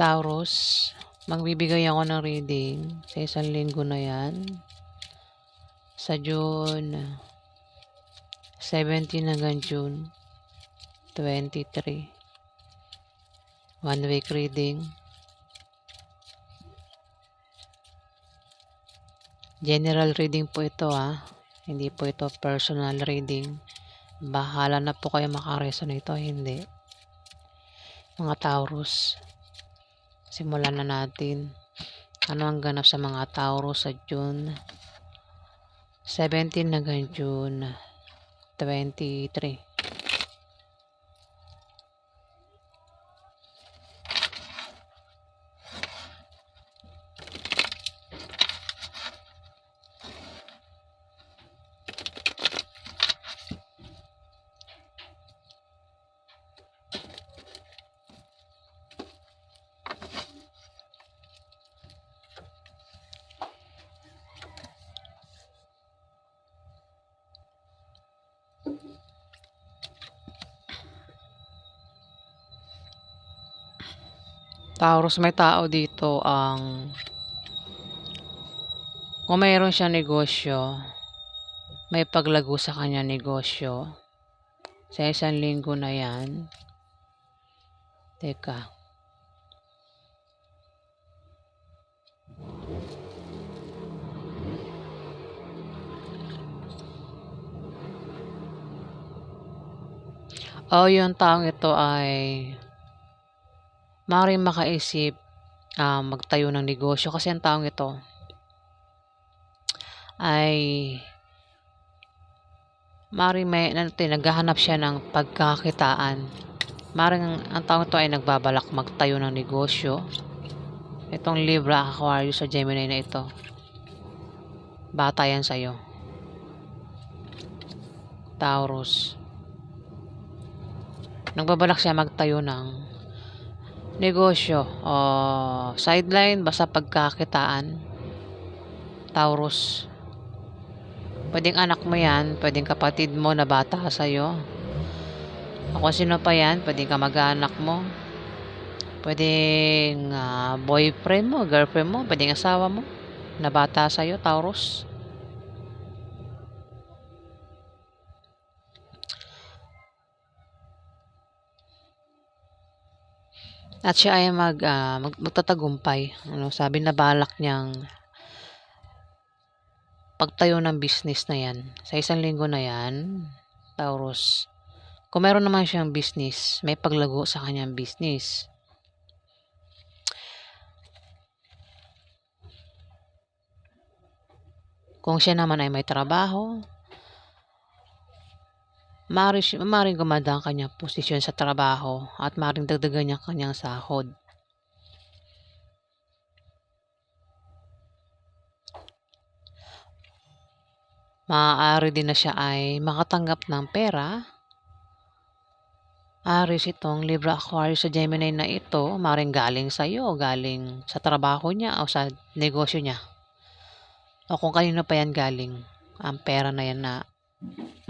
Taurus, magbibigay ako ng reading sa isang linggo na yan. Sa June 17 hanggang June 23. One week reading. General reading po ito ah. Hindi po ito personal reading. Bahala na po kayo makaresonate o hindi. Mga Taurus. Simulan na natin. Ano ang ganap sa mga Taurus sa June 17 hanggang June 23. Taurus, may tao dito ang kung mayroon siyang negosyo, may paglago sa kanya negosyo. Sa isang linggo na yan. Teka. O, yung taong ito ay maaaring makaisip ah, magtayo ng negosyo kasi ang taong ito ay maaaring may ano, to, eh, naghahanap siya ng pagkakitaan. Maaaring ang, ang taong ito ay nagbabalak magtayo ng negosyo. Itong Libra, Aquarius sa Gemini na ito. Bata yan sa'yo. Taurus. Nagbabalak siya magtayo ng negosyo o sideline basta pagkakitaan. Taurus. Pwedeng anak mo yan pwedeng kapatid mo na bata sa'yo. O kung sino pa yan pwedeng kamag-anak mo. Pwedeng ah, boyfriend mo girlfriend mo pwedeng asawa mo na bata sa'yo Taurus At siya ay mag, mag magtatagumpay. Ano, sabi na balak niyang pagtayo ng business na yan. Sa isang linggo na yan, Taurus. Kung meron naman siyang business, may paglago sa kanyang business. Kung siya naman ay may trabaho, Maaari, siya- maaaring gumanda ang kanyang posisyon sa trabaho at maaaring dagdagan niya ang kanyang sahod. Maaari din na siya ay makatanggap ng pera. Aris itong Libra Aquarius sa Gemini na ito, maaaring galing sa iyo, galing sa trabaho niya o sa negosyo niya. O kung kanino pa yan galing, ang pera na yan na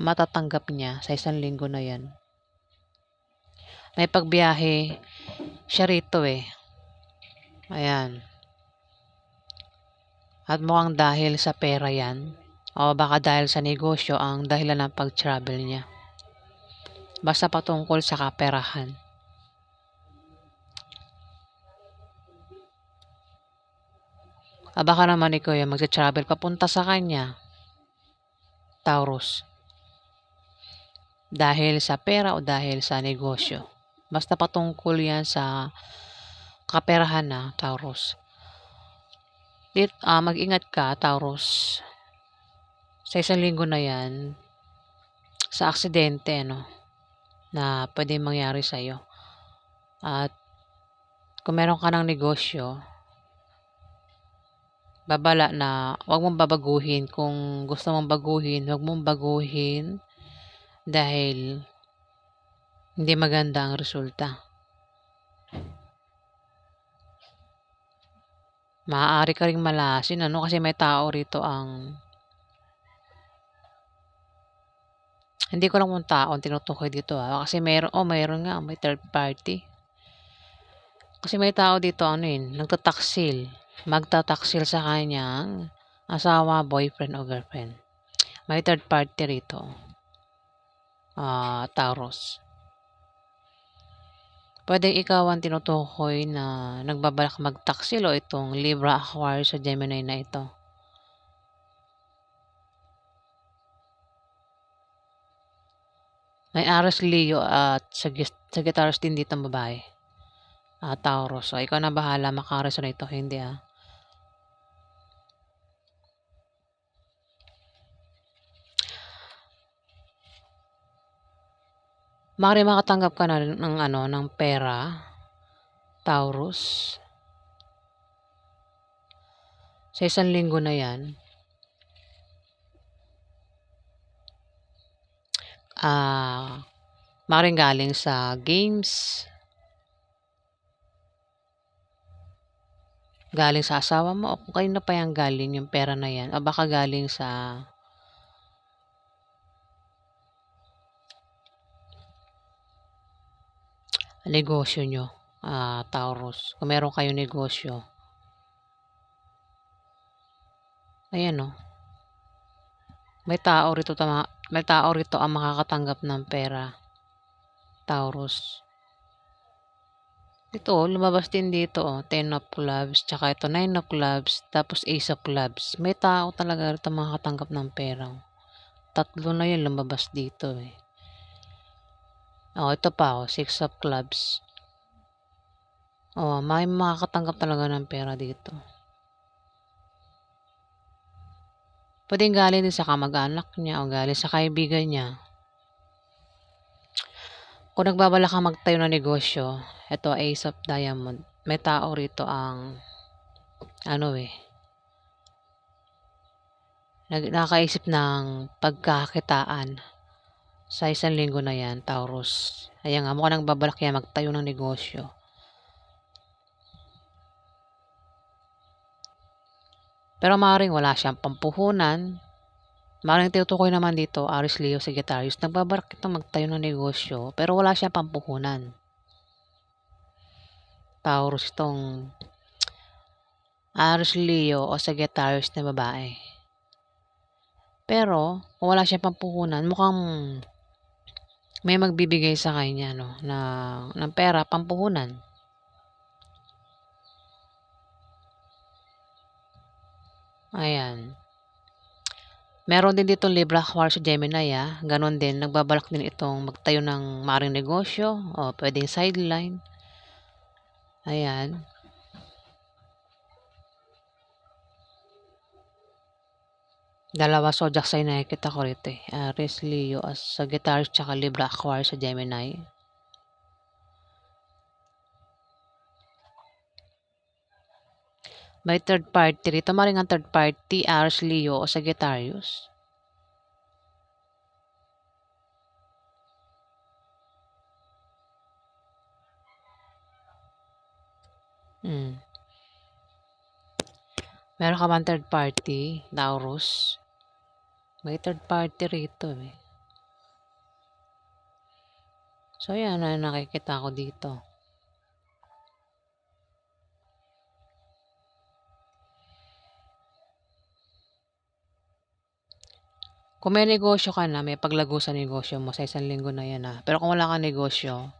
matatanggap niya sa isang linggo na yan. May pagbiyahe siya rito eh. Ayan. At mukhang dahil sa pera yan. O baka dahil sa negosyo ang dahilan ng pag-travel niya. Basta patungkol sa kaperahan. Ah, baka naman ikaw yung magsa-travel papunta sa kanya. Taurus. Dahil sa pera o dahil sa negosyo. Basta patungkol yan sa kaperahan na, Taurus. Dit, ah, mag-ingat ka, Taurus. Sa isang linggo na yan, sa aksidente, no, na pwede mangyari sa'yo. At kung meron ka ng negosyo, babala na wag mong babaguhin. Kung gusto mong baguhin, wag mong baguhin dahil hindi maganda ang resulta. Maaari ka ring malasin, ano? Kasi may tao rito ang hindi ko lang kung tao ang tinutukoy dito ah. Kasi mayroon, oh mayroon nga, may third party. Kasi may tao dito ano yun, nagtataksil. Magtataksil sa kanyang asawa, boyfriend o girlfriend. May third party rito. Ah, Taurus. Pwedeng ikaw ang tinutukoy na nagbabalak magtaksil o itong Libra Aquarius sa Gemini na ito. May Aries, Leo at Sagitt- Sagittarius din dito ang babae. Ah, Taurus. So, ikaw na bahala makaresonate ito. Hindi ah. Maaari makatanggap ka na ng ano, ng pera. Taurus. Sa isang linggo na yan. Ah, maaaring galing sa games. Galing sa asawa mo o kung kanino pa yan galing yung pera na yan. O baka galing sa negosyo nyo, ah, Taurus. Kung meron kayong negosyo. Ayan o. May tao rito, tama, may tao rito ang makakatanggap ng pera. Taurus. Ito, lumabas din dito, oh, 10 of clubs, tsaka ito 9 of clubs, tapos ace of clubs. May tao talaga rito makakatanggap ng pera. Tatlo na yun lumabas dito eh. Oh, ito pa, oh, 6 of clubs. Oh, may makakatanggap talaga ng pera dito. Pwedeng galing din sa kamag-anak niya o galing sa kaibigan niya. Kung nagbabala ka magtayo ng negosyo, ito Ace of Diamond. May tao rito ang ano eh nag nakakaisip ng pagkakitaan sa isang linggo na yan, Taurus. Ayan nga, mukhang nagbabalak yan magtayo ng negosyo. Pero maaaring wala siyang pampuhunan. Maaaring tinutukoy naman dito, Aris Leo Sagittarius, nagbabalak ito magtayo ng negosyo, pero wala siyang pampuhunan. Taurus itong Aris Leo o Sagittarius na babae. Pero, kung wala siyang pampuhunan, mukhang may magbibigay sa kanya no, na, ng pera, pampuhunan. Ayan. Meron din dito Libra Aquarius Gemini ah. Ganon din, nagbabalak din itong magtayo ng maring negosyo o pwedeng sideline. Ayan. Dalawa zodiac sign na nakikita ko rito eh. Aries, Leo, as Sagittarius, tsaka Libra, Aquarius sa Gemini. May third party rito. Maring ang third party, Aries, Leo, o Sagittarius. Hmm. Meron ka bang third party, Taurus? May third party rito eh. So, yan na nakikita ko dito. Kung may negosyo ka na, may paglago sa negosyo mo sa isang linggo na yan ah. Pero kung wala kang negosyo,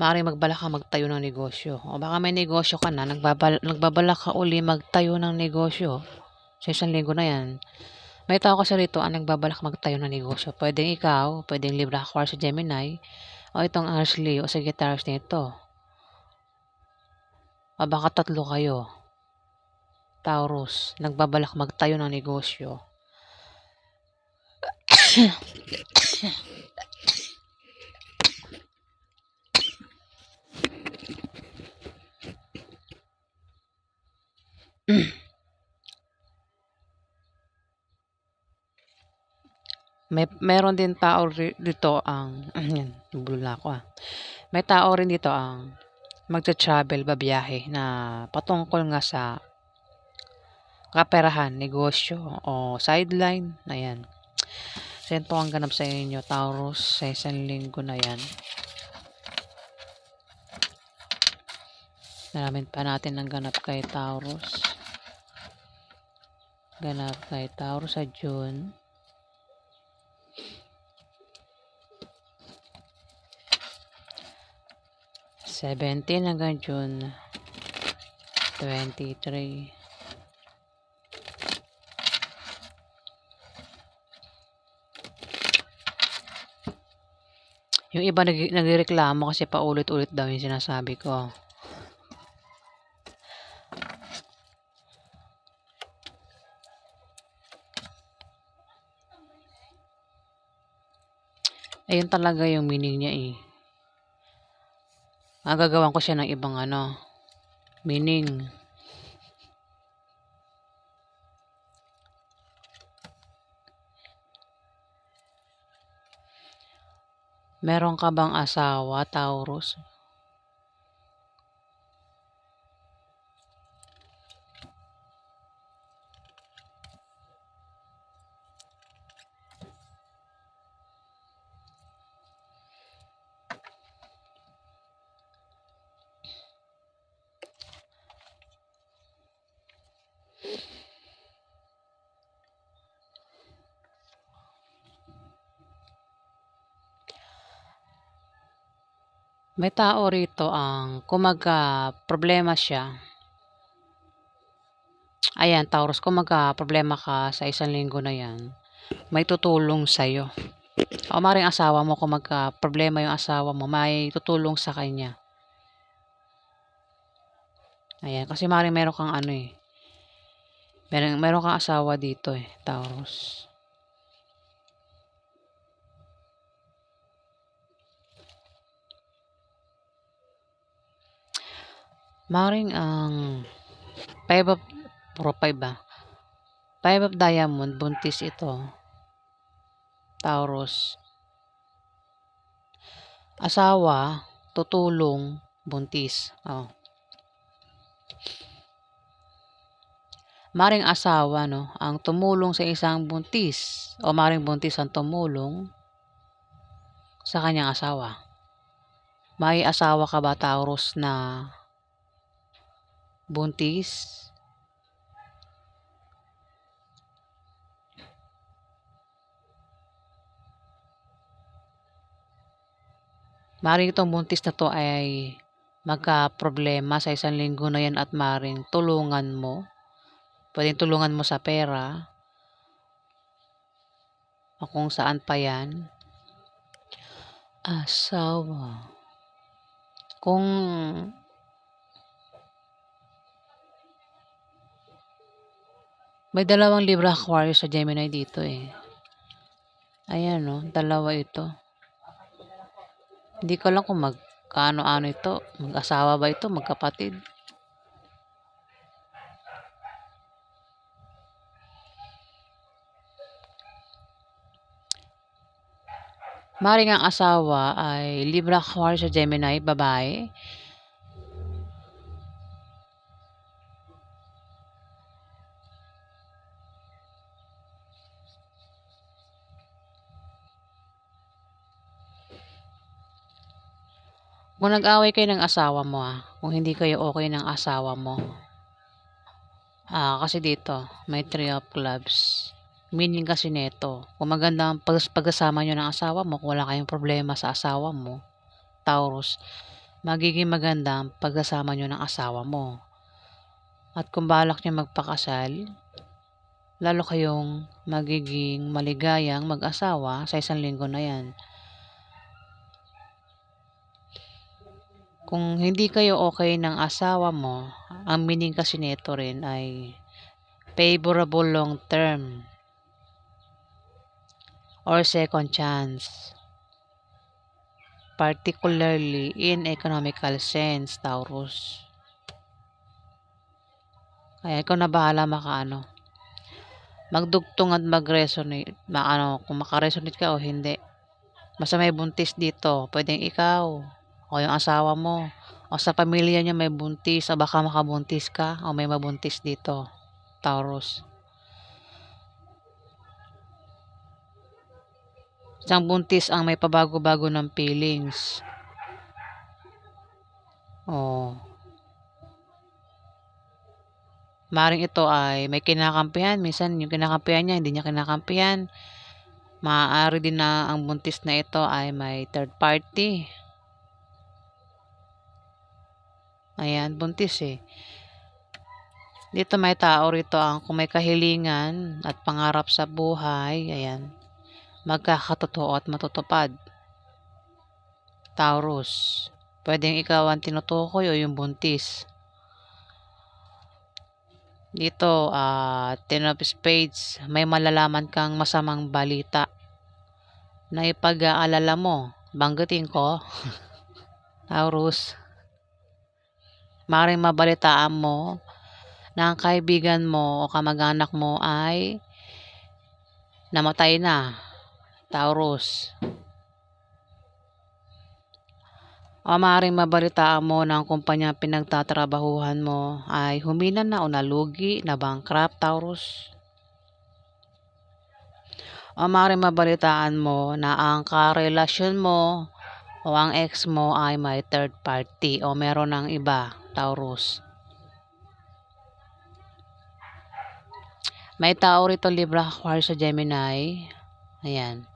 maaari magbalak ka magtayo ng negosyo. O baka may negosyo ka na, nagbabal nagbabalak ka uli magtayo ng negosyo sa isang linggo na yan. May tao kasi rito ang nagbabalak magtayo ng negosyo. Pwedeng ikaw, pwedeng Libra Aquarius Gemini, o itong Aries Leo o Sagittarius nito. O baka tatlo kayo. Taurus, nagbabalak magtayo ng negosyo. May meron din tao ri dito ang yan, nabulol ako, ah. May tao rin dito ang magta-travel, babiyahe na patungkol nga sa kaperahan, negosyo o sideline, ayan. So, yan po ang ganap sa inyo, Taurus, sa isang linggo na yan. Alamin pa natin ang ganap kay Taurus. Ganap kay Taurus sa June. Seventeen hanggang June twenty-three. Yung iba nag nagrereklamo kasi paulit-ulit daw yung sinasabi ko. Ayun talaga yung meaning niya eh. Magagawan ko siya ng ibang ano, meaning. Meron ka bang asawa, Taurus? May tao rito ang kumaga problema siya. Ayan, Taurus, kumaga problema ka sa isang linggo na yan, may tutulong sa'yo. O maring asawa mo, kumaga problema yung asawa mo, may tutulong sa kanya. Ayan, kasi maring meron kang ano eh. Meron, meron kang asawa dito eh, Taurus. Maring ang 5 of puro 5 ba? 5 of diamond, buntis ito. Taurus. Asawa, tutulong, buntis. Oh. Maring asawa, no, ang tumulong sa isang buntis o maring buntis ang tumulong sa kanyang asawa. May asawa ka ba, Taurus, na buntis. Maring itong buntis na to ay magka-problema sa isang linggo na yan at maring tulungan mo. Pwedeng tulungan mo sa pera. O kung saan pa yan. Asawa. Kung May dalawang Libra Aquarius sa Gemini dito eh. Ayan no, dalawa ito. Hindi ko lang kung magkano-ano ito. Mag-asawa ba ito? Magkapatid? Maring ang asawa ay Libra Aquarius sa Gemini, babae. Kung nag-away kayo ng asawa mo ah, kung hindi kayo okay ng asawa mo. Ah, kasi dito, may three of clubs. Meaning kasi nito, kung maganda ang pag pagkasama nyo ng asawa mo, kung wala kayong problema sa asawa mo, Taurus, magiging maganda ang pagkasama nyo ng asawa mo. At kung balak nyo magpakasal, lalo kayong magiging maligayang mag-asawa sa isang linggo na yan. Kung hindi kayo okay ng asawa mo, ang meaning kasi nito rin ay favorable long term or second chance. Particularly in economical sense, Taurus. Kaya ikaw na bahala makaano. Magdugtong at mag-resonate. Maano, kung makaresonate ka o hindi. Basta may buntis dito. Pwedeng ikaw, o yung asawa mo o sa pamilya niya may buntis o baka makabuntis ka o may mabuntis dito Taurus isang buntis ang may pabago-bago ng feelings oh Maring ito ay may kinakampihan. Minsan yung kinakampihan niya, hindi niya kinakampihan. Maaari din na ang buntis na ito ay may third party. Ayan, buntis eh. Dito may tao rito ang kung may kahilingan at pangarap sa buhay, ayan, magkakatotoo at matutupad. Taurus, pwedeng ikaw ang tinutukoy o yung buntis. Dito, ah, Ten of Spades, may malalaman kang masamang balita na ipag-aalala mo. Banggitin ko, Taurus. Maring mabalitaan mo na ang kaibigan mo o kamag-anak mo ay namatay na. Taurus. O maaaring mabalitaan mo na ang kumpanya pinagtatrabahuhan mo ay humina na o nalugi, na bankrupt, Taurus. O maaaring mabalitaan mo na ang karelasyon mo o ang ex mo ay may third party o meron ng iba, Taurus. May tao rito Libra, Aquarius sa Gemini. Ayan.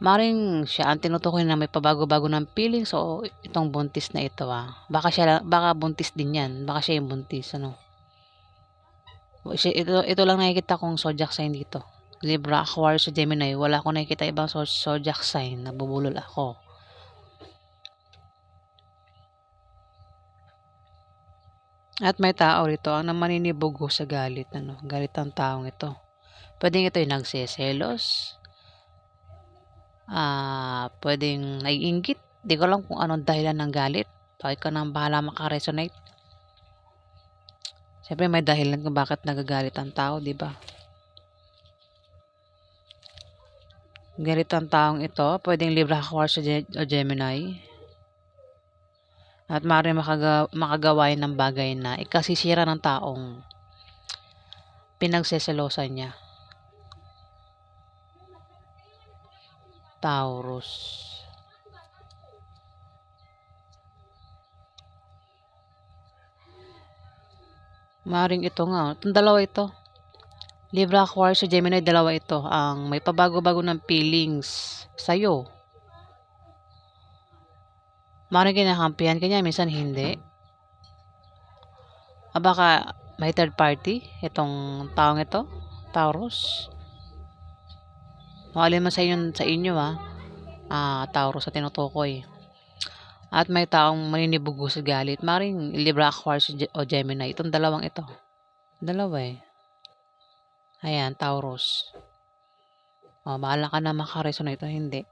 Maring siya ang tinutukoy na may pabago-bago ng feelings o itong buntis na ito ah. Baka siya baka buntis din 'yan. Baka siya yung buntis ano. Ito, ito lang nakikita kong zodiac sign dito. Libra, Aquarius Gemini. Wala akong nakikita ibang zo- zodiac sign. Nabubulol ako. At may tao rito ang namaninibugo sa galit. Ano, galit ang taong ito. Pwedeng ito yung nagseselos. Ah, pwedeng naiinggit. Di ko alam kung anong dahilan ng galit. Bakit ka nang bahala makaresonate. Siyempre may dahilan kung bakit nagagalit ang tao, di ba? Galit ang taong ito. Pwedeng Libra, Aquarius o Gemini. At maaari makaga, ng bagay na ikasisira ng taong pinagseselosan niya. Taurus. Maring ito nga. oh. Itong dalawa ito. Libra, Aquarius, Gemini, dalawa ito. Ang may pabago-bago ng feelings sa'yo. Maring kinakampihan ka niya, minsan hindi. Ah, baka may third party itong taong ito, Taurus. Mahalin man sa inyo, sa inyo ah, ah, Taurus sa tinutukoy. At may taong maninibugo sa galit. Maring Libra, Aquarius o Ge- o Gemini. Itong dalawang ito. Dalawa eh. Ayan, Taurus. O, bahala ka na makaresonate o hindi.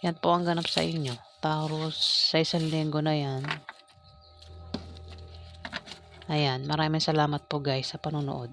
Yan po ang ganap sa inyo. Taurus, sa isang linggo na yan. Ayan, maraming salamat po guys sa panonood.